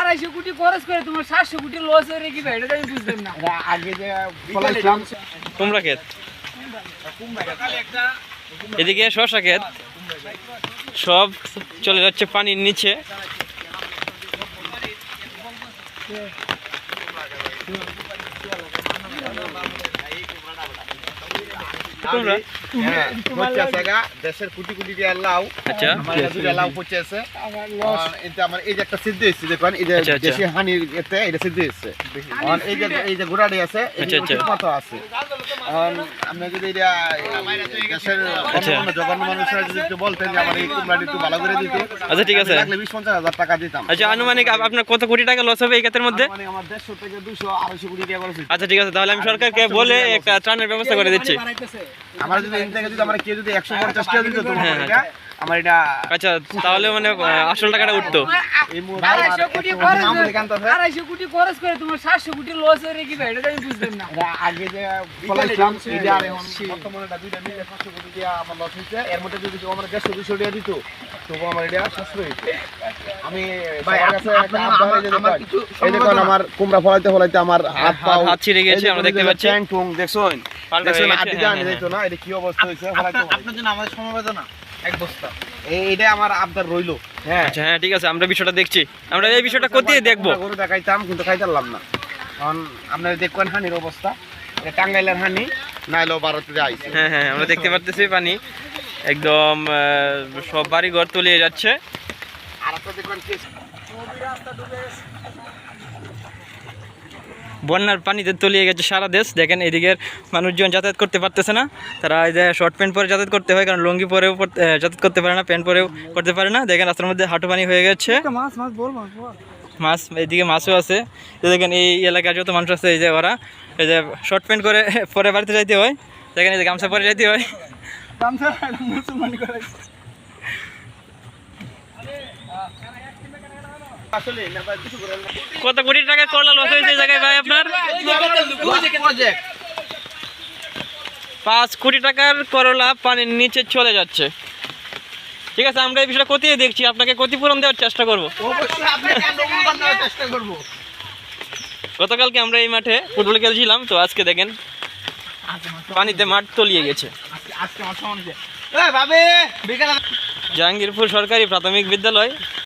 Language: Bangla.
আড়াইশো কোটি খরচ করে তোমার সাতশো কোটি লস হয়ে রেখে এটা আমি বুঝলাম না। আগে যে কুমড়া ক্ষেত। এদিকে শশা ক্ষেত। সব চলে যাচ্ছে পানির নিচে। হ্যাঁ, হচ্ছে আছে দেশের কোটি কোটি দিয়ে লাউ আচ্ছা লাউ পচে আছে। এটা আমার এই যে একটা সিদ্ধ হয়েছে দেখুন এই যে আচ্ছা, আচ্ছা। দেশি হানির এতে এটা সিদ্ধ হয়েছে। এই যে এই যে গুড়াটি আছে এই আচ্ছা, আচ্ছা। আছে। যদি দেশের আচ্ছা। জঘন্য মানুষরা যদি একটু বলতেন যে আমার এই কুমড়াটি একটু ভালো করে দিতে। আচ্ছা, ঠিক আছে। লাগলে বিশ পঞ্চাশ হাজার টাকা দিতাম। আচ্ছা আনুমানিক আপনার কত কোটি টাকা লস হবে এই ক্ষেত্রের মধ্যে? আমার দেড়শো থেকে দুশো আড়াইশো কোটি টাকা খরচ আচ্ছা ঠিক আছে তাহলে আমি সরকারকে বলে একটা ত্রাণের ব্যবস্থা করে দিচ্ছি। আমার যদি এখান থেকে যদি আমার কেউ যদি একশো পঞ্চাশ টাকা দিত তোমার হ্যাঁ, এটা আমার এটা আচ্ছা তাহলে মানে আসল টাকাটা উঠতো। আড়াইশো কোটি খরচ করে- তোমার সাতশো কোটি লস হয়ে রেখে এটা তো আমি বুঝলাম না। আগে যে এখন বর্তমানে দুইটা মিলে 500 কোটি দিয়া আমার loss হইছে। এর মধ্যে যদি আমার 150 200 টাকা দিত, তবু আমার এটা সাশ্রয় হইতো। আমি এই দেখুন, আমার কুমড়া ফলাইতে ফলাইতে আমার হাত পা হাত ছিঁড়ে গেছে, আমরা দেখতে পাচ্ছি। টুং দেখছেন? দেখছেন? হয়ে হ্যাঁ, জানি হ্যাঁ, না? এটা কি অবস্থা হইছে ফলাইতে আপনার জন্য আমাদের সমবেদনা এক বস্তা। এই এটা আমার আবদার রইল। হ্যাঁ। আচ্ছা হ্যাঁ ঠিক আছে আমরা বিষয়টা দেখছি। আমরা এই বিষয়টা কোথায় দেখব। গরু দেখাইতাম কিন্তু খাইতারলাম না। কারণ আপনারা দেখবেন হানির অবস্থা। এটা টাঙ্গাইলের হানি নাইলেও ভারতে আইছে। হ্যাঁ হ্যাঁ আমরা দেখতে পারতেছি পানি। একদম সব বাড়ি ঘর তলিয়ে যাচ্ছে। আর আপনারা দেখবেন কি বন্যার পানিতে তলিয়ে গেছে সারা দেশ। দেখেন এদিকের মানুষজন যাতায়াত করতে পারতেছে না। তারা এই যে শর্ট প্যান্ট পরে যাতায়াত করতে হয় কারণ লুঙ্গি পরেও যাতায়াত করতে পারে না প্যান্ট পরেও করতে পারে না। দেখেন রাস্তার মধ্যে হাঁটু পানি হয়ে গেছে। মাছ এদিকে মাছও আছে। তো দেখেন এই এলাকার যত মানুষ আছে এই যে ওরা এই যে শর্ট প্যান্ট করে পরে বাড়িতে যাইতে হয়। দেখেন এই যে গামছা পরে যাইতে হয়। গামছা মুসলমান করে আসলে না ভাই কিছু করেন না কত কোটি টাকা করলা লস হয়েছে এই জায়গায় ভাই আপনার? পাঁচ কোটি টাকার করলা পানির নিচে চলে যাচ্ছে। ঠিক আছে আমরা এই বিষয়টা কোথায় দেখছি আপনাকে ক্ষতিপূরণ দেওয়ার চেষ্টা করব। গতকালকে আমরা এই মাঠে ফুটবল খেলছিলাম তো আজকে দেখেন পানিতে মাঠ তলিয়ে গেছে। জাহাঙ্গীরপুর সরকারি প্রাথমিক বিদ্যালয়।